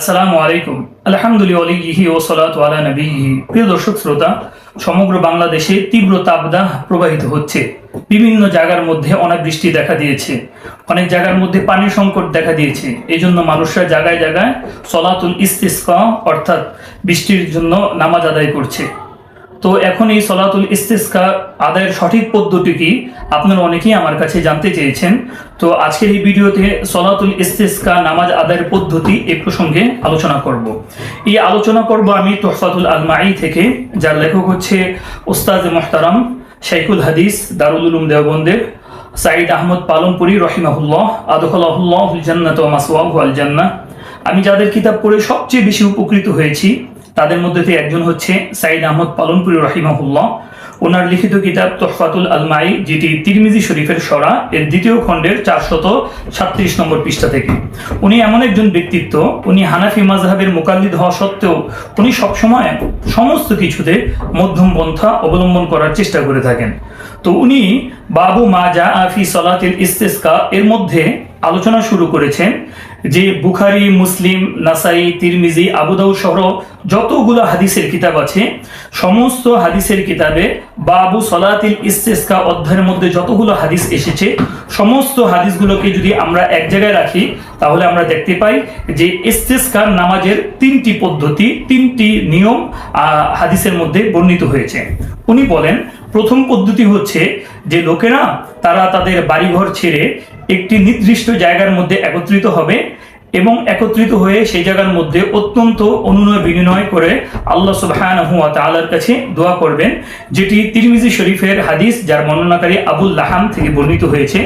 আসসালামু আলাইকুম। আলহামদুলিল্লাহ ও সালাত আলা নবীহি। প্রিয় দর্শক, শ্রোতা, সমগ্র বাংলাদেশে তীব্র তাপদাহ প্রবাহিত হচ্ছে। বিভিন্ন জায়গার মধ্যে অনাবৃষ্টি দেখা দিয়েছে। অনেক জায়গার মধ্যে পানি সংকট দেখা দিয়েছে। এই জন্য মানুষরা জায়গায় জায়গায় সলাতুল ইস্তিসকা, অর্থাৎ বৃষ্টির জন্য নামাজ আদায় করছে। তো এখন এই সলাতুল ইস্তিসকা আদায়ের সঠিক পদ্ধতি কি? আপনারা অনেকেই আমার কাছে জানতে চেয়েছেন। তো আজকের এই ভিডিওতে সলাতুল ইস্তিসকা নামাজ আদায়ের পদ্ধতি এই প্রসঙ্গে আলোচনা করব। এই আলোচনা করব আমি তোহফাতুল আলমাই থেকে, যার লেখক হচ্ছে ওস্তাজ মোহতারাম শাইকুল হাদিস দারুল উলুম দেওবন্দের সাইদ আহমদ পালনপুরি রহিমাহুল্লাহ, আদখলাহুল্লাহ জান্নাত ওয়া মাসওয়াহু আল জান্নাহ। আমি যাদের কিতাব পড়ে সবচেয়ে বেশি উপকৃত হয়েছি তাদের মধ্যে থেকে একজন হচ্ছে সাইদ আহমদ পালনপুরি রহিমাহুল্লাহ। ওনার লিখিত কিতাব তোহফাতুল আলমাই যেটি তিরমিজি শরীফের সরা, এর দ্বিতীয় খণ্ডের চারশত সাতত্রিশ নম্বর পৃষ্ঠা থেকে। উনি এমন একজন ব্যক্তিত্ব, উনি হানাফি মাজহাবের মোকাল্লিদ হওয়া সত্ত্বেও উনি সবসময় সমস্ত কিছুতে মধ্যম পন্থা অবলম্বন করার চেষ্টা করে থাকেন। তো উনি বাবু মা জা আফি সলাতিল ইস্তেস্কা, এর মধ্যে আলোচনা শুরু করেছেন যে বুখারি, মুসলিম, নাসাই, তিরমিজি আবুদাউ সহ যতগুলো হাদিসের কিতাব আছে, সমস্ত হাদিসের কিতাবে বাবু সলাতিল ইস্তেসকা অধ্যায়ের মধ্যে যতগুলো হাদিস এসেছে, সমস্ত হাদিসগুলোকে যদি আমরা এক জায়গায় রাখি, তাহলে আমরা দেখতে পাই যে ইস্তেস্কার নামাজের তিনটি পদ্ধতি, তিনটি নিয়ম হাদিসের মধ্যে বর্ণিত হয়েছে। উনি বলেন, প্রথম পদ্ধতি হচ্ছে যে লোকেরা তারা তাদের বাড়িঘর ছেড়ে একটি নির্দিষ্ট জায়গার মধ্যে একত্রিত হবে এবং একত্রিত হয়ে সেই জায়গার মধ্যে অত্যন্ত অনুনয় বিনিময় করে আল্লাহ সুবহানাহু ওয়া তাআলার কাছে দোয়া করবেন, যেটি তিরমিজি শরীফের হাদিস যার বর্ণনাকারী আবুল লাহাম থেকে বর্ণিত হয়েছে।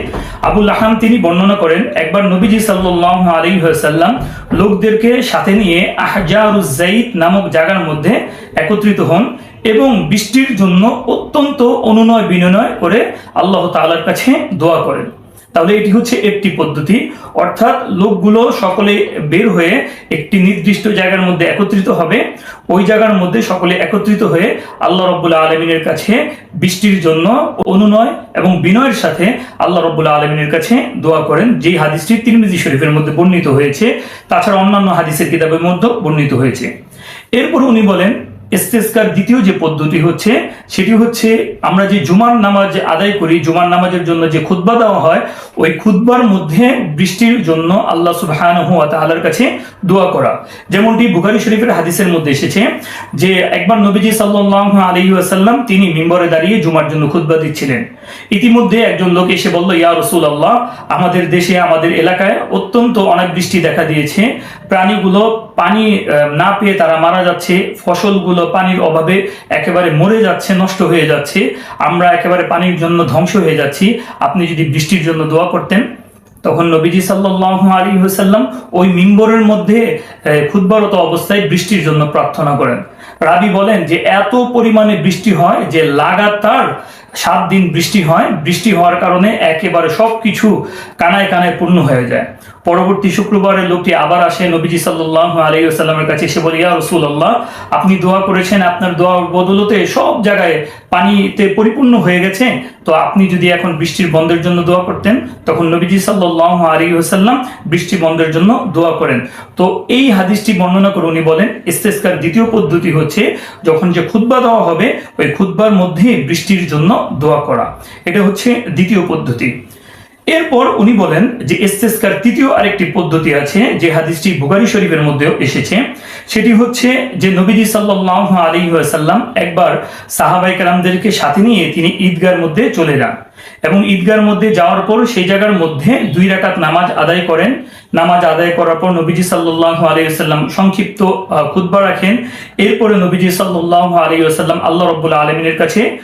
আবুল লাহাম তিনি বর্ণনা করেন, একবার নবীজি সাল্লাল্লাহু আলাইহি সাল্লাম লোকদেরকে সাথে নিয়ে আহজারুজ জাইদ নামক জায়গার মধ্যে একত্রিত হন এবং বৃষ্টির জন্য অত্যন্ত অনুনয় বিনয় করে আল্লাহ তাআলার কাছে দোয়া করেন। তাহলে এটি হচ্ছে একটি পদ্ধতি। অর্থাৎ লোকগুলো সকলে বের হয়ে একটি নির্দিষ্ট জায়গার মধ্যে একত্রিত হবে। ওই জায়গার মধ্যে সকলে একত্রিত হয়ে আল্লাহ রব্বুল্লাহ আলমিনের কাছে বৃষ্টির জন্য অনুনয় এবং বিনয়ের সাথে আল্লাহ রব্বুল্লাহ আলমিনের কাছে দোয়া করেন। যেই হাদিসটি তিরমিজি শরীফের মধ্যে বর্ণিত হয়েছে, তাছাড়া অন্যান্য হাদিসের কিতাবের মধ্যে বর্ণিত হয়েছে। এরপর উনি বলেন ইস্তেস্কার দ্বিতীয় যে পদ্ধতি হচ্ছে, সেটি হচ্ছে আমরা যে জুমার নামাজ আদায় করি, জুমার নামাজের জন্য যে খুতবা দেওয়া হয়, ওই খুতবার মধ্যে বৃষ্টির জন্য আল্লাহ সুবহানাহু ওয়া তাআলার কাছে দোয়া করা। যেমনটি বুখারী শরীফের হাদিসের মধ্যে এসেছে যে, একবার নবীজি সাল্লাল্লাহু আলাইহি ওয়াসাল্লাম তিনি মিম্বরে দাঁড়িয়ে জুমার জন্য খুতবা দিচ্ছিলেন। ইতিমধ্যে একজন লোক এসে বলল, ইয়া রসুল আল্লাহ আমাদের দেশে, আমাদের এলাকায় অত্যন্ত অনেক বৃষ্টি দেখা দিয়েছে। প্রাণীগুলো পানি না পেয়ে তারা মারা যাচ্ছে। ফসলগুলো পানির অভাবে একেবারে মরে যাচ্ছে, নষ্ট হয়ে যাচ্ছে। আমরা একেবারে পানির জন্য ধ্বংস হয়ে যাচ্ছি। আপনি যদি বৃষ্টির জন্য দোয়া করতেন, তখন নবীজি সাল্লাল্লাহু আলাইহি ওয়াসাল্লাম ওই মিম্বরের মধ্যে খুতবারত অবস্থায় বৃষ্টির জন্য প্রার্থনা করেন। রাবি বলেন যে, এত পরিমাণে বৃষ্টি হয় যে, লাগাতার সাত দিন বৃষ্টি হয়, বৃষ্টি হওয়ার কারণে একেবারে সব কিছু কানায় কানায় পূর্ণ হয়ে যায়। পরবর্তী শুক্রবারে লোকটি আবার আসে, নবীজি সাল্লাল্লাহু আলাইহি ওয়াসাল্লামের কাছে এসে বলে, ইয়া রাসূলুল্লাহ, আপনি দোয়া করেছেন, আপনার দোয়ার বদলতে সব জায়গায় পানিতে পরিপূর্ণ হয়ে গেছে। তো আপনি যদি এখন বৃষ্টির বন্ধের জন্য দোয়া করতেন, তখন নবীজি আলাইহি ওয়াসাল্লাম বৃষ্টি বন্ধের জন্য দোয়া করেন। তো এই হাদিসটি বর্ণনা করে উনি বলেন ইস্তেস্কার দ্বিতীয় পদ্ধতি হচ্ছে, যখন যে খুতবা দেওয়া হবে, ওই খুতবার মধ্যে বৃষ্টির জন্য দোয়া করা। এটা হচ্ছে দ্বিতীয় পদ্ধতি। এরপর উনি বলেন যে ইস্তেস্কার তৃতীয় আরেকটি পদ্ধতি আছে যে হাদিসটি বুখারী শরীফের মধ্যেও এসেছে। সেটি হচ্ছে যে নবীজি সাল্লাল্লাহু আলাইহি ওয়াসাল্লাম একবার সাহাবাই কালামদেরকে সাথে নিয়ে তিনি ঈদগার মধ্যে চলে যান এবং ঈদগার মধ্যে যাওয়ার পর সেই জায়গার মধ্যে দুই রাকাত নামাজ আদায় করেন। নামাজ আদায় করার পর নবীজি সাল্লাল্লাহু আলাইহি ওয়াসাল্লাম সংক্ষিপ্ত আহ, রাখেন। এরপরে নবীজি সাল্লাল্লাহু আলাইহি ওয়াসাল্লাম আল্লাহ রাব্বুল আলামিনের কাছে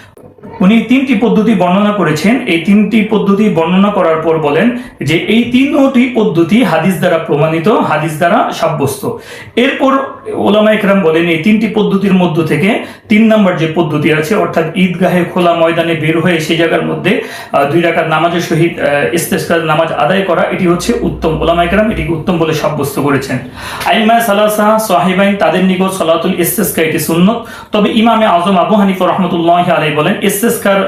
উনি তিনটি পদ্ধতি বর্ণনা করেছেন। এই তিনটি পদ্ধতি বর্ণনা করার পর বলেন যে এই তিনটি পদ্ধতি হাদিস দ্বারা প্রমাণিত, হাদিস দ্বারা সাব্যস্ত। এরপর ওলামা ইকরাম বলেন, এই তিনটি পদ্ধতির মধ্য থেকে তিন নম্বর যে পদ্ধতি আছে, অর্থাৎ ঈদগাহে খোলা ময়দানে বের হয়ে সেই জায়গার মধ্যে দুই রাকাত নামাজের সহিত ইস্তেস্কার নামাজ আদায় করা, এটি হচ্ছে উত্তম। ওলামা একরাম এটিকে উত্তম বলে সাব্যস্ত করেছেন। আইমা সালাসা সাহিবাইন, তাদের নিকট সলাতুল ইস্তেস্কা এটি সুন্নত। তবে ইমামে আজম আবু হানিফা রহমতুল্লাহ আলাই বলেন ইস্তেস্কার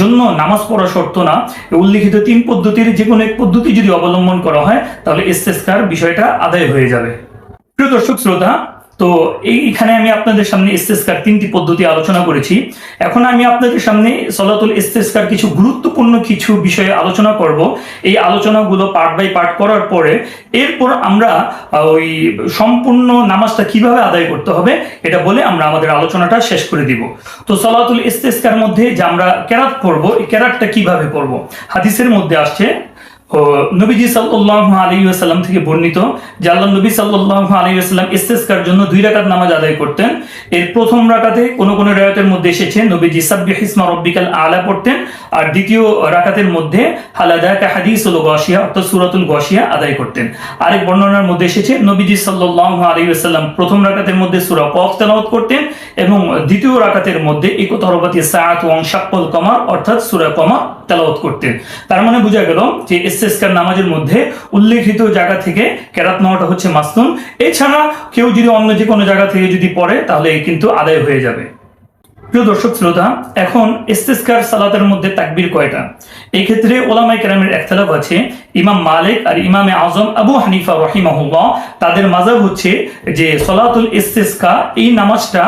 জন্য নামাজ পড়া শর্ত না। উল্লিখিত তিন পদ্ধতির যে কোনো এক পদ্ধতি যদি অবলম্বন করা হয়, তাহলে ইস্তেস্কার বিষয়টা আদায় হয়ে যাবে। প্রিয় দর্শক, শ্রোতা তো এইখানে আমি আপনাদের সামনে ইস্তেস্কার তিনটি পদ্ধতি আলোচনা করেছি। এখন আমি আপনাদের সামনে সলাতুল ইস্তেস্কার কিছু গুরুত্বপূর্ণ কিছু বিষয়ে আলোচনা করব। এই আলোচনাগুলো পার্ট বাই পার্ট করার পরে এরপর আমরা ওই সম্পূর্ণ নামাজটা কীভাবে আদায় করতে হবে এটা বলে আমরা আমাদের আলোচনাটা শেষ করে দিব। তো সলাতুল ইস্তেস্কার মধ্যে যে আমরা কেরাত পড়ব, এই কেরাতটা কীভাবে পড়ব? হাদিসের মধ্যে আসছে নবীজি আলাইহি ওয়াসাল্লাম থেকে বর্ণিত যে আল্লাহ নবী আলাইহি ওয়াসাল্লাম ইস্তেসকার জন্য দুই রাকাত নামাজ আদায় করতেন। এর প্রথম রাকাতে কোন কোন রাকাতের মধ্যে এসেছে, নবীজি সাব্বিহ ইসমা রাব্বিকাল আলা পড়তেন। আর দ্বিতীয় রাকাতের মধ্যে হালাদাকা হাদিসুল গাশিয়া, অর্থাৎ সূরাতুল গাশিয়া আদায় করতেন। আরেক বর্ণনার মধ্যে এসেছে, নবীজি আলাইহি ওয়াসাল্লাম প্রথম রাকাতের মধ্যে সূরা কফ তেলাওয়াত করতেন এবং দ্বিতীয় রাকাতের মধ্যে ইকতরবাতি সাআত ওয়াং শাক্কুল কমার, অর্থাৎ সূরা কমার তেলাওয়াত করতেন। তার মানে বোঝা গেল যে ইস্তেসকার নামাজের মধ্যে উল্লেখিত জায়গা থেকে কেরাত নেওয়াটা হচ্ছে মাসনুন। এছাড়া কেউ যদি অন্য যে কোনো জায়গা থেকে যদি পড়ে, তাহলে কিন্তু আদায় হয়ে যাবে। প্রিয় দর্শক শ্রোতা, এখন ইস্তেসকার সালাতের মধ্যে তাকবীর কয়টা? এই ক্ষেত্রে ওলামাই কেরামের একতলাফ আছে, ইমাম মালিক আর ইমামে আজম আবু হানিফা রহিমাহুল্লাহ। তাদের মাজাব হচ্ছে যে সলাতুল ইস্তেসকা, এই নামাজটা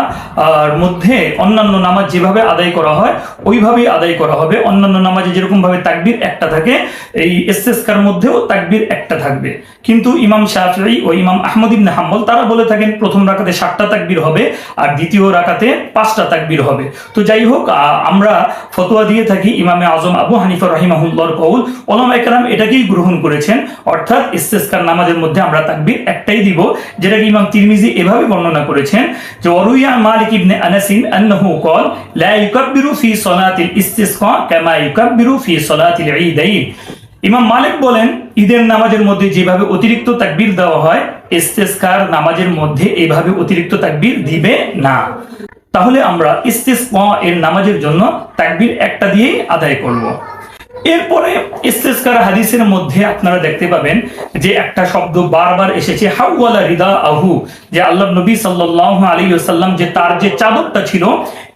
আর মধ্যে অন্যান্য নামাজ যেভাবে আদায় করা হয়, ওইভাবেই আদায় করা হবে। অন্যান্য নামাজে যেরকম ভাবে তাকবীর একটা থাকে, এই ইস্তেসকার মধ্যেও তাকবির একটা থাকবে। কিন্তু ইমাম শাফি ও ইমাম আহমদ ইবনে হাম্বল, তারা বলে থাকেন, প্রথম রাকাতে সাতটা তাকবির হবে আর দ্বিতীয় রাকাতে পাঁচটা তাকবির হবে তো যাই হোক আমরা ফতোয়া দিয়ে থাকি ইমামে আজম আবু হানিফা রহিমাহুল্লাহর কৌল ওলামা একরাম এটাকেই গ্রহণ করেছেন। অর্থাৎ ইস্তেসকার নামাজের মধ্যে আমরা তাকবীর একটাই দিব যেটাকে ইমাম তিরমিজি এভাবে বর্ণনা করেছেন যে, ওরুইয়া মালিক ইবনে আনাসিন আন্নাহু কল, লা ইউকাব্বিরু ফি সলাতিল ইস্তিসকা কামা ইউকাব্বিরু ফি সলাতিল ঈদাইন। ইমাম মালিক বলেন, ঈদের নামাজের মধ্যে যেভাবে অতিরিক্ত তাকবীর দেওয়া হয়, ইস্তেসকার নামাজের মধ্যে এভাবে অতিরিক্ত তাকবীর দিবে না। তাহলে আমরা ইস্তেসকা এর নামাজের জন্য তাকবীর একটা দিয়েই আদায় করব। এরপরে ইস্তেসকার হাদিসের মধ্যে আপনারা দেখতে পাবেন যে একটা শব্দ বারবার এসেছে হাউওয়ালা রিদা আহু যে আল্লাহ নবী সাল্লাল্লাহু আলাইহি ওয়াসাল্লাম যে তার যে চাদরটা ছিল,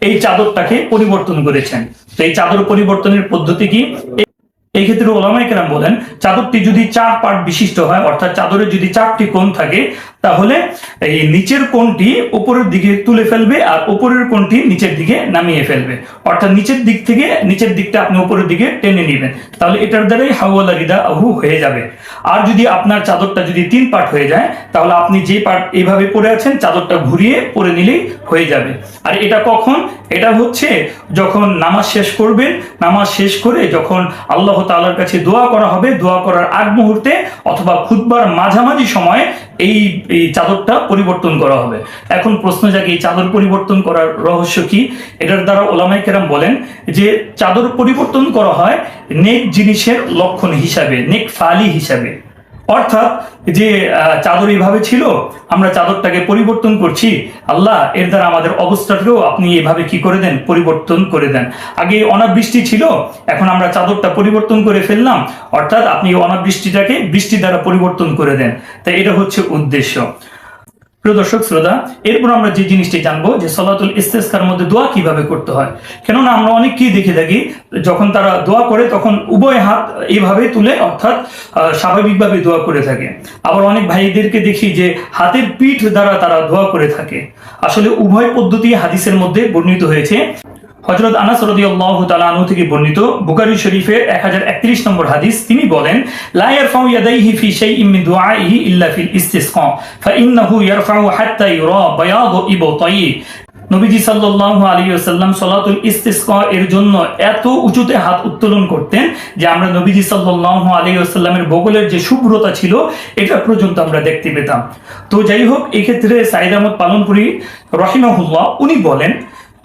এই চাদরটাকে পরিবর্তন করেছেন। তো এই চাদর পরিবর্তনের পদ্ধতি কি? এই ক্ষেত্রে ওলামাই বলেন, চাদরটি যদি চার পার্ট বিশিষ্ট হয়, অর্থাৎ চাদরে যদি চারটি কোণ থাকে তাহলে এই নিচের কোণটি উপরের দিকে তুলে ফেলবে আর উপরের কোণটি নিচের দিকে নামিয়ে ফেলবে। অর্থাৎ নিচের দিক থেকে নিচের দিকটা আপনি উপরের দিকে টেনে নেবেন। তাহলে এটার দ্বারাই হাওয়ালা রিদা আহু হয়ে যাবে। আর যদি আপনার চাদরটা যদি তিন পার্ট হয়ে যায়, তাহলে আপনি যে পার্ট এইভাবে পরে আছেন, চাদরটা ঘুরিয়ে পরে নিলেই হয়ে যাবে। আর এটা কখন? এটা হচ্ছে যখন নামাজ শেষ করবেন, নামাজ শেষ করে যখন আল্লাহ তাআলার কাছে দোয়া করা হবে, দোয়া করার আগ মুহূর্তে অথবা খুতবার মাঝামাঝি সময় এই এই চাদরটা পরিবর্তন করা হবে। এখন প্রশ্ন জাগে, এই চাদর পরিবর্তন করার রহস্য কি? এটার দ্বারা ওলামাই কেরাম বলেন যে, চাদর পরিবর্তন করা হয় নেক জিনিসের লক্ষণ হিসাবে, নেক ফালি হিসাবে। অর্থাৎ যে চাদর এইভাবে ছিল, আমরা চাদরটাকে পরিবর্তন করছি। আল্লাহ, এর দ্বারা আমাদের অবস্থাটাকেও আপনি এভাবে কি করে দেন? পরিবর্তন করে দেন। আগে অনাবৃষ্টি ছিল, এখন আমরা চাদরটা পরিবর্তন করে ফেললাম। অর্থাৎ আপনি অনাবৃষ্টিটাকে বৃষ্টি দ্বারা পরিবর্তন করে দেন। তাই এটা হচ্ছে উদ্দেশ্য। প্রিয় দর্শক, শ্রোতা, এরপর আমরা যে জিনিসটি জানব যে সলাতুল ইস্তেসকার মধ্যে দোয়া কীভাবে করতে হয়। কেননা আমরা অনেককেই দেখে থাকি, যখন তারা দোয়া করে তখন উভয় হাত এইভাবে তুলে অর্থাৎ স্বাভাবিকভাবে দোয়া করে থাকে। আবার অনেক ভাইদেরকে দেখি যে হাতের পিঠ দ্বারা তারা দোয়া করে থাকে। আসলে উভয় পদ্ধতি হাদিসের মধ্যে বর্ণিত হয়েছে। হজরত আনাস রাদিয়াল্লাহু তাআলা আনহু থেকে বর্ণিত বুখারী শরীফের 1031 নম্বর হাদিস, তিনি বলেন, লা ইয়ারফাউ ইয়াদাইহি ফি মিন দুআইহি ইল্লা ফিল ইয়ারফাউ হাত্তা ইউরা বায়াদু নবীজি সাল্লাল্লাহু আলাইহি ওয়াসাল্লাম সালাতুল এর জন্য এত উঁচুতে হাত উত্তোলন করতেন যে আমরা নবীজি সাল্লাল্লাহু আলাইহি ওয়াসাল্লামের বগলের যে শুভ্রতা ছিল, এটা পর্যন্ত আমরা দেখতে পেতাম। তো যাই হোক এই ক্ষেত্রে সাইদ আহমদ পালনপুরি রহিমাহুল্লাহ, উনি বলেন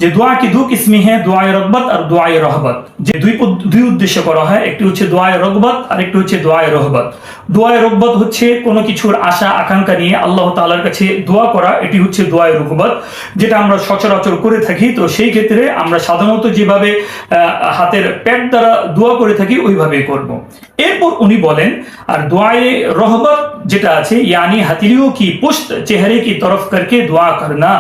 যে দোয়া কি দু কিসমি হ্যাঁ দোয়ায় রগবত আর দোয়ায় রহবত। যে দুই দুই উদ্দেশ্য করা হয়, একটি হচ্ছে দোয়ায় রগবত আর একটি হচ্ছে দোয়ায় রহবত। দোয়ায় রগবত হচ্ছে কোনো কিছুর আশা, আকাঙ্ক্ষা নিয়ে আল্লাহ তাআলার কাছে দোয়া করা, এটি হচ্ছে দোয়ায় রগবত যেটা আমরা সচরাচর করে থাকি। তো সেই ক্ষেত্রে আমরা সাধারণত যেভাবে হাতের প্যাট দ্বারা দোয়া করে থাকি, ওইভাবেই করব। এরপর উনি বলেন, আর দোয়ায়ে রহবত যেটা আছে, ইয়ানি হাতিরিও কি পুষ্ট, চেহারে কি তরফ করকে দোয়া করনা?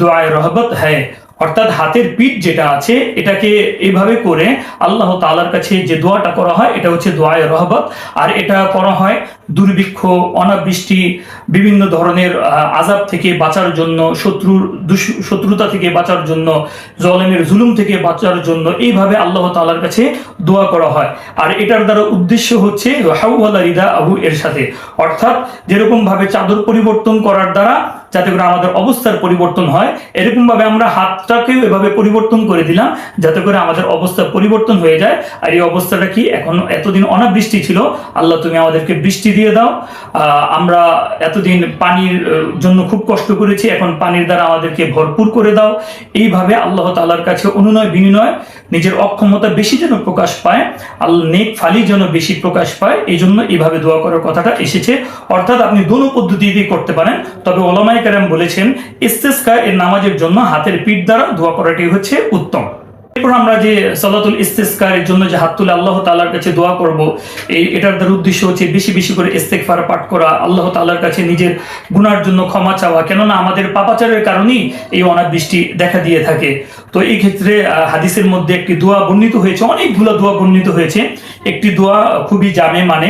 দোয়ায় রহবত হ্যায়। অর্থাৎ হাতের পিঠ যেটা আছে, এটাকে এইভাবে করে আল্লাহ তালার কাছে যে দোয়াটা করা হয়, এটা হচ্ছে দোয়ায় রহবত। আর এটা করা হয় দুর্ভিক্ষ, অনাবৃষ্টি, বিভিন্ন ধরনের আজাব থেকে বাঁচার জন্য, শত্রুর শত্রুতা থেকে বাঁচার জন্য, জলেমের জুলুম থেকে বাঁচার জন্য এইভাবে আল্লাহ তাআলার কাছে দোয়া করা হয়। আর এটার দ্বারা উদ্দেশ্য হচ্ছে হাউওয়ালা রিদা আবু এর সাথে অর্থাৎ যেরকমভাবে চাদর পরিবর্তন করার দ্বারা যাতে করে আমাদের অবস্থার পরিবর্তন হয়। এরকম ভাবে আমরা হাতটাকেও এভাবে পরিবর্তন করে দিলাম, যাতে করে আমাদের অবস্থা পরিবর্তন হয়ে যায়। আর এই অবস্থাটা কি? এখন এতদিন অনাবৃষ্টি ছিল। আল্লাহ তুমি আমাদেরকে বৃষ্টি দিয়ে দাও। আমরা এতদিন পানির জন্য খুব কষ্ট করেছি। এখন পানির দ্বারা আমাদেরকে ভরপুর করে দাও। এইভাবে আল্লাহ তাআলার কাছে অনুনয় বিনিময় নিজের অক্ষমতা বেশি যেন প্রকাশ পায় আল্লাহ নেক ফালি যেন বেশি প্রকাশ পায়, এই জন্য এইভাবে দোয়া করার কথাটা এসেছে। অর্থাৎ আপনি দোনো দিয়ে করতে পারেন। তবে ওলামাই কারাম বলেছেন, ইস্তেস্কা এর নামাজের জন্য হাতের পিঠ দ্বারা দোয়া করাটি হচ্ছে উত্তম। এরপর আমরা যে সলাতুল ইস্তেস্কারের জন্য যে হাত তুলে আল্লাহ তাআলার কাছে দোয়া করব, এই এটার দ্বারা উদ্দেশ্য হচ্ছে বেশি বেশি করে ইস্তেগফার পাঠ করা, আল্লাহ তাআলার কাছে নিজের গুনার জন্য ক্ষমা চাওয়া। কেননা আমাদের পাপাচারের কারণেই এই অনাবৃষ্টি দেখা দিয়ে থাকে। তো এই ক্ষেত্রে হাদিসের মধ্যে একটি দোয়া বর্ণিত হয়েছে, অনেকগুলো দোয়া বর্ণিত হয়েছে। একটি দোয়া খুবই জামে মানে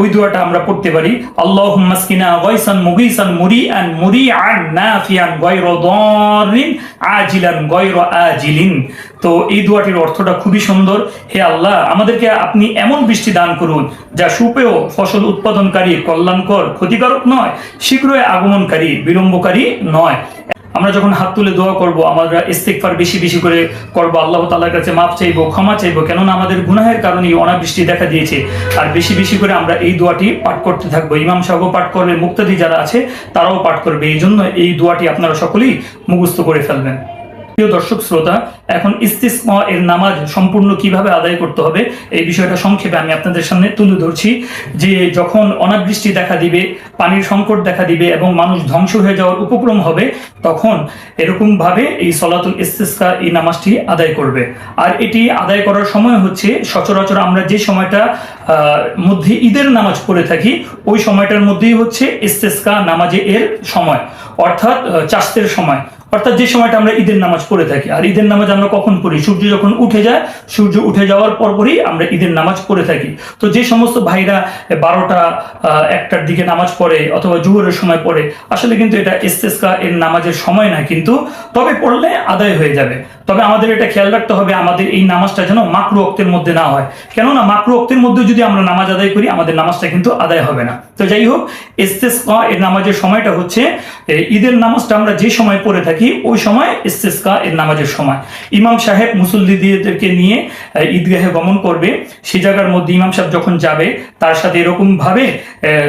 ওই দোয়াটা আমরা পড়তে পারি আল্লাহ মাসকিনা গয়সান মুগিসান মুরি আন মুরি আন নাফিয়ান গয়র দরিন আজিলান গয়র আজিলিন। তো এই দোয়াটির অর্থটা খুবই সুন্দর। হে আল্লাহ, আমাদেরকে আপনি এমন বৃষ্টি দান করুন, যা সুপেয়, ফসল উৎপাদনকারী, কল্যাণকর, ক্ষতিকারক নয়, শীঘ্রই আগমনকারী, বিলম্বকারী নয়। আমরা যখন হাত তুলে দোয়া করব, আমরা ইস্তেকফার বেশি বেশি করে করব। আল্লাহ তালার কাছে মাপ চাইব, ক্ষমা চাইব, কেননা আমাদের গুনাহের কারণে এই অনাবৃষ্টি দেখা দিয়েছে। আর বেশি বেশি করে আমরা এই দোয়াটি পাঠ করতে থাকব। ইমাম সাহেব পাঠ করবে মুক্তাদি যারা আছে, তারাও পাঠ করবে। এই জন্য এই দোয়াটি আপনারা সকলেই মুখস্থ করে ফেলবেন। প্রিয় দর্শক শ্রোতা, এখন ইস্তিসমা এর নামাজ সম্পূর্ণ কীভাবে আদায় করতে হবে, এই বিষয়টা সংক্ষেপে আমি আপনাদের সামনে তুলে ধরছি। যে যখন অনাবৃষ্টি দেখা দিবে, পানির সংকট দেখা দিবে এবং মানুষ ধ্বংস হয়ে যাওয়ার উপক্রম হবে, তখন এরকম ভাবে এই সলাতুল ইস্তিসকা এই নামাজটি আদায় করবে। আর এটি আদায় করার সময় হচ্ছে, সচরাচর আমরা যে সময়টা মধ্যে ঈদের নামাজ পড়ে থাকি, ওই সময়টার মধ্যেই হচ্ছে ইস্তেস্কা নামাজে এর সময়, অর্থাৎ চাষের সময়। অর্থাৎ যে সময়টা আমরা ঈদের নামাজ পড়ে থাকি। আর ঈদের নামাজ আমরা কখন পড়ি? সূর্য যখন উঠে যায়, সূর্য উঠে যাওয়ার পরপরই আমরা ঈদের নামাজ পড়ে থাকি। তো যে সমস্ত ভাইরা বারোটা একটার দিকে নামাজ পড়ে অথবা জুহরের সময় পড়ে, আসলে কিন্তু এটা ইস্তেস্কা এর নামাজের সময় না, কিন্তু তবে পড়লে আদায় হয়ে যাবে। তবে আমাদের এটা খেয়াল রাখতে হবে, আমাদের এই নামাজটা যেন মাকরু অক্তের মধ্যে না হয়। কেননা মাকরু অক্তের মধ্যে যদি আমরা নামাজ আদায় করি, আমাদের নামাজটা কিন্তু আদায় হবে না। তো যাই হোক, ইস্তেস্কা এর নামাজের সময়টা হচ্ছে ঈদের নামাজটা আমরা যে সময় পড়ে থাকি ওই সময় ইস্তেস্কা, এর নামাজের সময়। ইমাম সাহেব মুসল্লিদেরকে নিয়ে ঈদগাহে গমন করবে। সেই জায়গার মধ্যে ইমাম সাহেব যখন যাবে, তার সাথে এরকমভাবে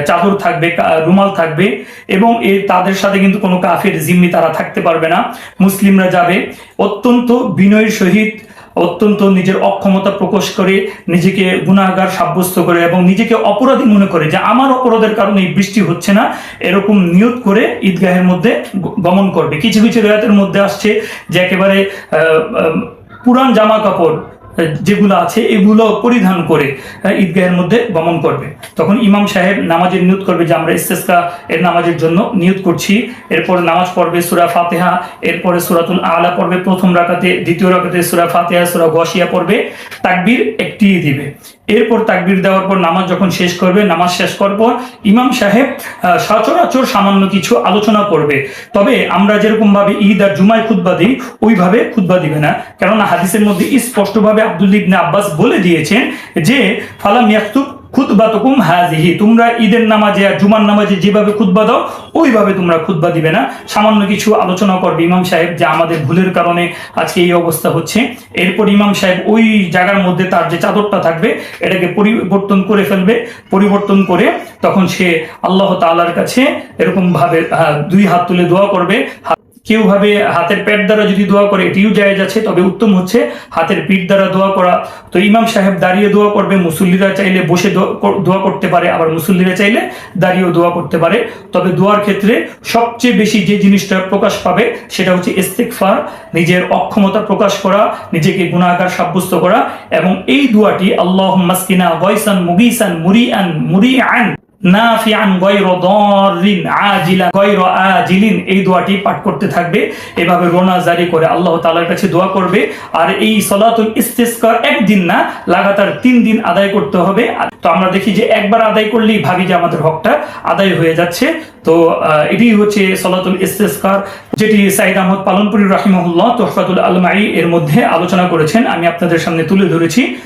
চাদর থাকবে রুমাল থাকবে এবং এ, তাদের সাথে কিন্তু কোনো কাফের জিম্মি তারা থাকতে পারবে না। মুসলিমরা যাবে। অত্যন্ত বিনয়ের সহিত অত্যন্ত নিজের অক্ষমতা প্রকাশ করে, নিজেকে গুণাগার সাব্যস্ত করে এবং নিজেকে অপরাধী মনে করে যে আমার অপরাধের কারণে এই বৃষ্টি হচ্ছে না, এরকম নিয়ত করে ঈদগাহের মধ্যে গমন করবে। কিছু কিছু রেয়াতের মধ্যে আসছে যে একেবারে পুরান জামা কাপড় যেগুলো আছে, এগুলো পরিধান করে ঈদগাহের মধ্যে গমন করবে। তখন ইমাম সাহেব নামাজের নিয়ত করবে যে, আমরা ইস্তেস্কা এর নামাজের জন্য নিয়ত করছি। এরপর নামাজ পড়বে সুরা ফাতেহা, এরপরে সুরাতুল আলা পড়বে প্রথম রাকাতে, দ্বিতীয় রাকাতে সুরা ফাতেহা, সুরা গসিয়া পড়বে। তাকবির একটি দিবে। এরপর তাকবির দেওয়ার পর নামাজ যখন শেষ করবে, নামাজ শেষ করার পর ইমাম সাহেব সচরাচর সামান্য কিছু আলোচনা করবে। তবে আমরা যেরকম ভাবে ঈদ আর জুমায় খুদ্া দিই, ওইভাবে খুতবা দিবে না। কেননা হাদিসের মধ্যে স্পষ্টভাবে আব্দুল ইবনে আব্বাস বলে দিয়েছেন যে, ফালাম ইয়াকতুব খুতবা তুকুম হাজিহি তোমরা ঈদের নামাজে আর জুমার নামাজে যেভাবে খুতবা দাও ওইভাবে তোমরা খুতবা দিবে না। সামান্য কিছু আলোচনা করবে ইমাম সাহেব যে আমাদের ভুলের কারণে আজকে এই অবস্থা হচ্ছে। এরপর ইমাম সাহেব ওই জায়গার মধ্যে তার যে চাদরটা থাকবে এটাকে পরিবর্তন করে ফেলবে। পরিবর্তন করে তখন সে আল্লাহ তাআলার কাছে এরকম ভাবে আহ, দুই হাত তুলে দোয়া করবে। কেউ ভাবে হাতের পেট দ্বারা যদি দোয়া করে, এটিও জায়েজ আছে, তবে উত্তম হচ্ছে হাতের পিঠ দ্বারা দোয়া করা। তো ইমাম সাহেব দাঁড়িয়ে দোয়া করবে, মুসল্লিরা চাইলে বসে দোয়া করতে পারে, আবার মুসল্লিরা চাইলে দাঁড়িয়েও দোয়া করতে পারে। তবে দোয়ার ক্ষেত্রে সবচেয়ে বেশি যে জিনিসটা প্রকাশ পাবে, সেটা হচ্ছে ইস্তেকফার নিজের অক্ষমতা প্রকাশ করা, নিজেকে গুণাগার সাব্যস্ত করা, এবং এই দোয়াটি আল্লাহ মাসকিনা গয়সান মুগিসান মুরিআন মুরিআন নাফিআন গায়রা এই দোয়াটি পাঠ করতে থাকবে। এভাবে রোনা জারি করে আল্লাহ তাআলার কাছে দোয়া করবে। আর এই সলাতুল একদিন না, লাগাতার তিন দিন আদায় করতে হবে। তো আমরা দেখি যে একবার আদায় করলেই ভাবি যে আমাদের হকটা আদায় হয়ে যাচ্ছে। তো এটি হচ্ছে সলাতুল ইস্তিসকার, যেটি সাইদ আহমদ পালনপুরি রাহিমহুল্লাহ তোহফাতুল আলমাই এর মধ্যে আলোচনা করেছেন। আমি আপনাদের সামনে তুলে ধরেছি।